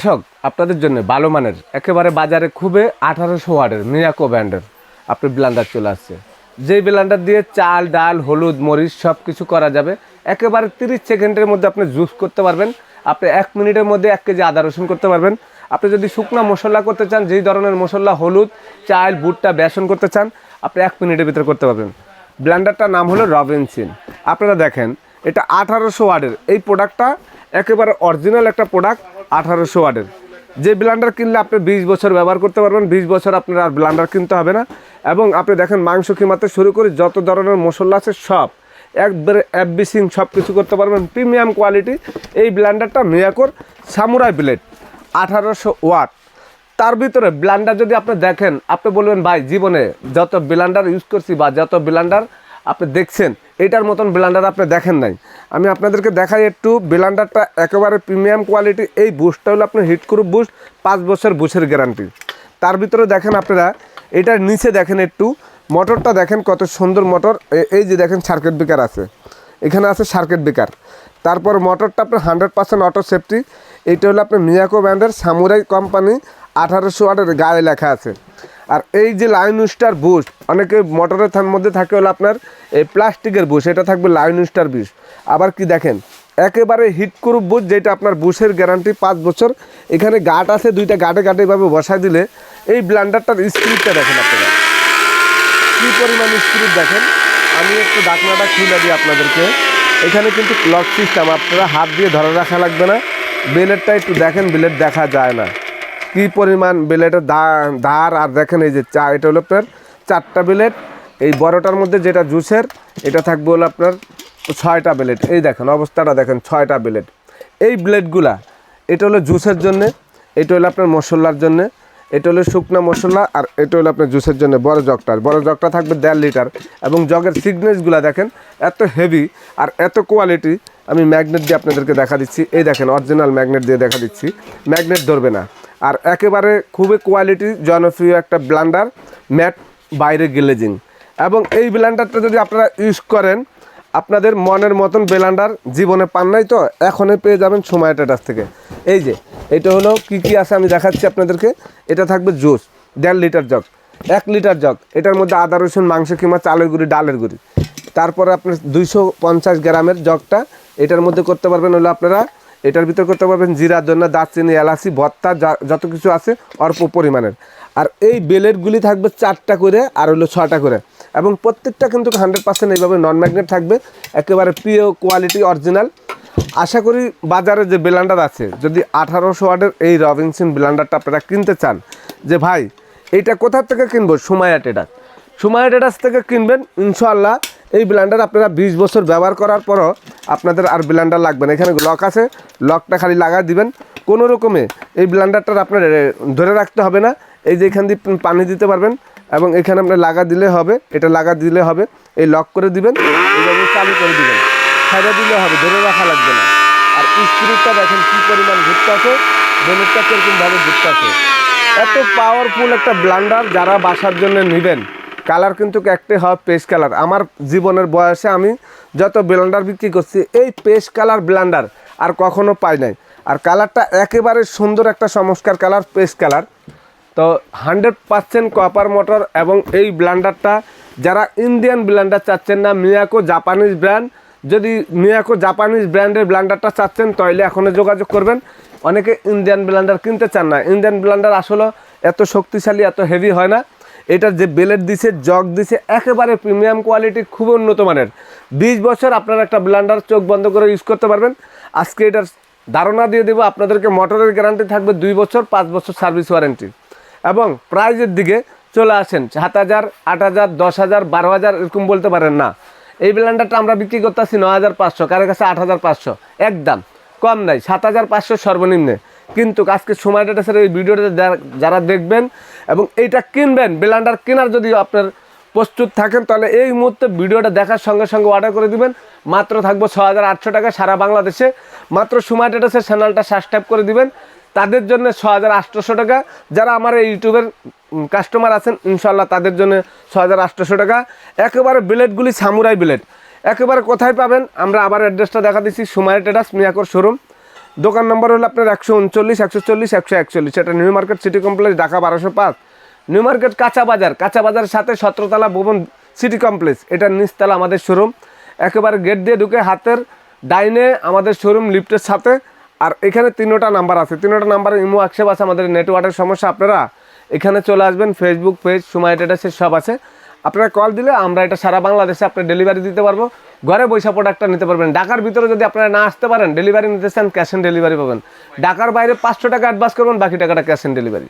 দর্শক, আপনাদের জন্য ভালো মানের, একেবারে বাজারে খুবই আঠারোশো ওয়ার্ডের মিয়াকো ব্র্যান্ডের আপনি ব্লান্ডার চলে আসছে। যেই ব্লান্ডার দিয়ে চাল, ডাল, হলুদ, মরিচ সব কিছু করা যাবে, একেবারে তিরিশ সেকেন্ডের মধ্যে আপনি জুস করতে পারবেন। আপনি এক মিনিটের মধ্যে এক কেজি আদা রসুন করতে পারবেন। আপনি যদি শুকনা মশলা করতে চান, যেই ধরনের মশলা, হলুদ, চাল, ভুট্টা, বেসন করতে চান, আপনি এক মিনিটের ভিতরে করতে পারবেন। ব্লান্ডারটার নাম হলো রবিনসিন আপনারা দেখেন, এটা আঠারোশো ওয়ার্ডের এই প্রোডাক্টটা একেবারে অরিজিনাল একটা প্রোডাক্ট আঠারোশো ওয়ার্ডের যে ব্লান্ডার কিনলে আপনি বিশ বছর ব্যবহার করতে পারবেন, বিশ বছর আপনার আর ব্লান্ডার কিনতে হবে না। এবং আপনি দেখেন, মাংস কিমাতে শুরু করে যত ধরনের মশলা আছে সব, একবারে অ্যাবিসিং সব কিছু করতে পারবেন। প্রিমিয়াম কোয়ালিটি এই ব্লান্ডারটা মিয়াকোর সামুরাই ব্লেড আঠারোশো ওয়াট। তার ভিতরে ব্লান্ডার যদি আপনি দেখেন, আপনি বলবেন, ভাই, জীবনে যত ব্লান্ডার ইউজ করছি বা যত ব্লান্ডার আপনি দেখছেন, এটার মতন ব্লান্ডার আপনি দেখেন নাই। আমি আপনাদেরকে দেখাই একটু, ব্লান্ডারটা একেবারে প্রিমিয়াম কোয়ালিটি, এই বুস্টটা হলো আপনার হিট করুপ বুস্ট, পাঁচ বছর বুশের গ্যারান্টি। তার ভিতরে দেখেন আপনারা, এটার নিচে দেখেন একটু, মোটরটা দেখেন কত সুন্দর মোটর এই যে দেখেন সার্কিট ব্রেকার আছে। এখানে আছে সার্কিট ব্রেকার। তারপর মোটরটা আপনার হান্ড্রেড পার্সেন্ট অটো সেফটি এইটা হলো আপনার মিয়াকো ব্র্যান্ডের সামুরাই কোম্পানি, আঠারোশো ওয়াটের গায়ে লেখা আছে। আর এই যে লাইন স্টার বুশ অনেকে মোটরের মধ্যে থাকে হলো আপনার এই প্লাস্টিকের বুশ এটা থাকবে লাইন স্টার বুশ আবার কি দেখেন, একেবারে হিট করুপ বুশ যেটা আপনার বুশের গ্যারান্টি পাঁচ বছর। এখানে গাট আছে, দুইটা গাটে গাটে এভাবে বসায় দিলে, এই ব্লান্ডারটার স্ক্রিপটা দেখেন আপনারা। কি পরিমাণ স্পিড দেখেন? আমি একটু ডাকনাটা খুলে দিই আপনাদেরকে। এখানে কিন্তু ক্লক সিস্টেম আপনারা হাত দিয়ে ধরে রাখা লাগবে না। বেলেটটা একটু দেখেন বেলেট দেখা যায় না। কি পরিমাণ বেলেটের ধার আর দেখেন এই যে চা, এটা হলো আপনার চারটা বেলেট এই বড়টার মধ্যে যেটা জুসের, এটা থাকবে হলো আপনার ছয়টা বেলেট এই দেখেন, অবস্থাটা দেখেন, ছয়টা বেলেট এই ব্লেডগুলা এটা হলো জুসের জন্যে, এটা হলো আপনার মশলার জন্যে, এটা হলো শুকনা মশলা আর এটা হলো আপনার জুসের জন্য বড় জগটার। বড় জগটা থাকবে দেড় লিটার এবং জগের সিগনেসগুলো দেখেন, এত হেভি আর এত কোয়ালিটি আমি ম্যাগনেট দিয়ে আপনাদেরকে দেখা দিচ্ছি। এই দেখেন অরিজিনাল ম্যাগনেট দিয়ে দেখা দিচ্ছি। ম্যাগনেট ধরবে না। আর একেবারে খুবই কোয়ালিটি জনপ্রিয় একটা ব্লান্ডার ম্যাট বাইরে গ্লেজিং এবং এই ব্লান্ডারটা যদি আপনারা ইউজ করেন, আপনাদের মনের মতন ব্লেন্ডার জীবনে পান নাই তো, এখনই পেয়ে যাবেন সময় টাটাস থেকে। এই যে, এটা হলো কি কি আছে আমি দেখাচ্ছি আপনাদেরকে। এটা থাকবে জুস দেড় লিটার জগ এক লিটার জগ এটার মধ্যে আদা, রসুন, মাংস কিংবা চালের গুঁড়ি, ডালের গুঁড়ি। তারপরে আপনার দুইশো পঞ্চাশ গ্রামের জগটা এটার মধ্যে করতে পারবেন হলো আপনারা এটার ভিতর করতে পারবেন জিরা, ধন্য, দারচিনি, এলাচি ভত্তা যত কিছু আছে অল্প পরিমাণের। আর এই বেলেটগুলি থাকবে চারটা করে আর হলো ছটা করে। এবং প্রত্যেকটা কিন্তু হান্ড্রেড পার্সেন্ট এইভাবে নন ম্যাগনেট থাকবে, একেবারে প্রিয় কোয়ালিটি অরিজিনাল আশা করি বাজারে যে ব্লান্ডার আছে, যদি আঠারোশো ওয়ার্ডের এই রবিনসন ব্লান্ডারটা আপনারা কিনতে চান, যে ভাই এইটা কোথা থেকে কিনবো? সুমায়া টেডার সুমায়া টেডার্স থেকে কিনবেন ইনশাল্লাহ এই ব্লান্ডার আপনারা বিশ বছর ব্যবহার করার পরও আপনাদের আর ব্লান্ডার লাগবে না। এখানে লক আছে লকটা খালি লাগা দিবেন। কোনো রকমে এই ব্লান্ডারটা আপনার ধরে রাখতে হবে না। এই যে এখান দিয়ে পানি দিতে পারবেন এবং এখানে আপনার লাগা দিলে হবে, এটা লাগা দিলে হবে, এই লক করে দিবেন, এইভাবে চালু করে দিবেন। ছাড়া দিলে হবে, ধরে রাখা লাগবে না। আর স্পিরিটটা দেখেন কী পরিমাণ ঘুরতে আছে বেলেটটা কীরকমভাবে ঘুরতে আছে। এত পাওয়ারফুল একটা ব্লান্ডার যারা বাসার জন্য নেবেন কালার কিন্তু একটাই হয় পেস্ট কালার। আমার জীবনের বয়সে আমি যত ব্লান্ডার বিক্রি করছি, এই পেস্ট কালার ব্লান্ডার আর কখনো পাই নাই। আর কালারটা একেবারে সুন্দর একটা সংস্কার কালার, পেস্ট কালার। তো হান্ড্রেড পার্সেন্ট কপার মোটর এবং এই ব্লান্ডারটা যারা ইন্ডিয়ান ব্লান্ডার চাচ্ছেন না মিয়াকো জাপানিজ ব্র্যান্ড যদি মিয়াকো জাপানিজ ব্র্যান্ডের ব্লান্ডারটা চাচ্ছেন, তাহলে এখনও যোগাযোগ করবেন। অনেকে ইন্ডিয়ান ব্লান্ডার কিনতে চান না। ইন্ডিয়ান ব্লান্ডার আসলে এত শক্তিশালী, এত হেভি হয় না। এটার যে বেলেট দিছে, জগ দিছে, একেবারে প্রিমিয়াম কোয়ালিটি খুব উন্নত মানের। বিশ বছর আপনারা একটা ব্লান্ডার চোখ বন্ধ করে ইউজ করতে পারবেন। আজকে এটার ধারণা দিয়ে দেবো, আপনাদেরকে মোটরের গ্যারান্টি থাকবে দুই বছর, পাঁচ বছর সার্ভিস ওয়ারেন্টি এবং প্রাইজের দিকে চলে আসেন, সাত হাজার, আট হাজার, দশ হাজার, বারো হাজার, এরকম বলতে পারেন না। এই ব্লেন্ডারটা আমরা বিক্রি করতেছি ন হাজার পাঁচশো কারোর কাছে আট হাজার পাঁচশো, একদম। কম নাই, সাত হাজার পাঁচশো সর্বনিম্নে। কিন্তু আজকে সময় ডেটা স্যার, এই ভিডিওটা যারা- দেখবেন এবং এইটা কিনবেন, ব্লেন্ডার কেনার যদি আপনার প্রস্তুত থাকেন, তাহলে এই মুহূর্তে ভিডিওটা দেখার সঙ্গে সঙ্গে অর্ডার করে দিবেন। মাত্র থাকব ছ হাজার আটশো টাকা সারা বাংলাদেশে। মাত্র সময় ডেটাসের চ্যানেলটা সাবস্ক্রাইব করে দিবেন। তাদের জন্য ছ হাজার আটশোশো টাকা। যারা আমার এই ইউটিউবের কাস্টমার আছেন ইনশাল্লাহ তাদের জন্য ছ হাজার আটশোশো টাকা। একেবারে বিলেটগুলি সামুরাই বিলেট একেবারে কোথায় পাবেন, আমরা আবার অ্যাড্রেসটা দেখা দিচ্ছি। সুমায় টেডাস মিয়াকর শোরুম দোকান নম্বর হলো আপনার একশো উনচল্লিশ, একশো চল্লিশ, একশো একচল্লিশ। এটা new market city complex, Dhaka বারোশো পাঁচ। নিউ মার্কেট কাঁচা বাজার, কাঁচা বাজারের সাথে সতেরোতলা ভবন সিটি কমপ্লেক্স। এটার নিচতলা আমাদের শোরুম একেবারে গেট দিয়ে ঢুকে হাতের ডাইনে আমাদের শোরুম লিফটের সাথে। আর এখানে তিনোটা নাম্বার আছে। তিনোটা নাম্বারে ইমো অ্যাক্সেপ আছে আমাদের নেটওয়ার্কের সমস্যা। আপনারা এখানে চলে আসবেন ফেসবুক পেজ সময় ডেটাসে সব আছে। আপনারা কল দিলে আমরা এটা সারা বাংলাদেশে আপনার ডেলিভারি দিতে পারব। ঘরে বৈশা প্রোডাক্টটা নিতে পারবেন। ঢাকার ভিতরে যদি আপনারা না আসতে পারেন ডেলিভারি নিতে চান ক্যাশ অন ডেলিভারি পাবেন। ঢাকার বাইরে পাঁচশো টাকা অ্যাডভান্স করবেন, বাকি টাকাটা ক্যাশ অন ডেলিভারি